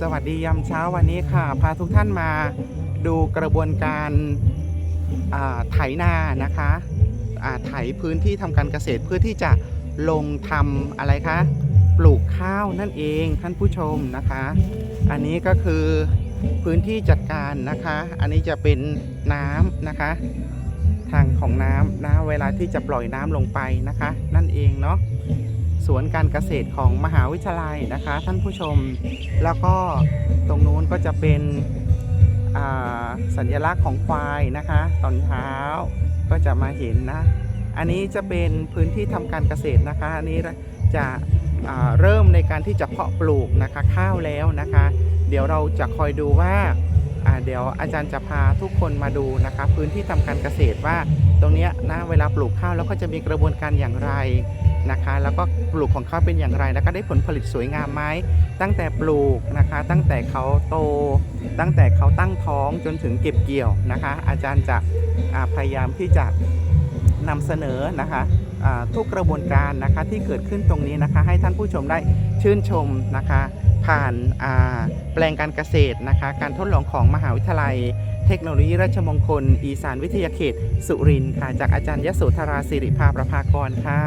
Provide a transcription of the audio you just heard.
สวัสดียามเช้าวันนี้ค่ะ พาทุกท่านมาดูกระบวนการไถนานะคะไถพื้นที่ทำการเกษตรเพื่อที่จะลงทำอะไรคะ ปลูกข้าวนั่นเองท่านผู้ชมนะคะ อันนี้ก็คือพื้นที่จัดการนะคะ อันนี้จะเป็นน้ำนะคะ ทางของน้ำนะเวลาที่จะปล่อยน้ำลงไปนะคะ นั่นเองเนาะ สวนการเกษตรของมหาวิทยาลัยนะคะ ท่านผู้ชม แล้วก็ตรงนู้นก็จะเป็นสัญลักษณ์ของควายนะคะ ตอนเช้าก็จะมาเห็นนะ อันนี้จะเป็นพื้นที่ทำการเกษตรนะคะ อันนี้จะเริ่มในการที่จะเพาะปลูกนะคะข้าวแล้วนะคะ เดี๋ยวเราจะคอยดูว่า เดี๋ยวอาจารย์จะพาทุกคนมาดูนะคะพื้นที่ทำการเกษตรว่าตรงนี้นะเวลาปลูกข้าวแล้วก็จะมีกระบวนการอย่างไรนะคะ แล้วก็ปลูกของเขาเป็นอย่างไร แล้วก็ได้ผลผลิตสวยงามไหมตั้งแต่ปลูกนะคะ ตั้งแต่เขาโต ตั้งแต่เขาตั้งท้องจนถึงเก็บเกี่ยวนะคะ อาจารย์จะพยายามที่จะนำเสนอนะคะทุกกระบวนการนะคะที่เกิดขึ้นตรงนี้นะคะ ให้ท่านผู้ชมได้ชื่นชมนะคะ ผ่านาแปลงการเกษตรนะคะ การทดลองของมหาวิทยาลัย เทคโนโลยีราชมงคล อีสานวิทยาเขต สุรินทร์ค่ะ จากอาจารย์ยโสธราสิริภาประภากรค่ะ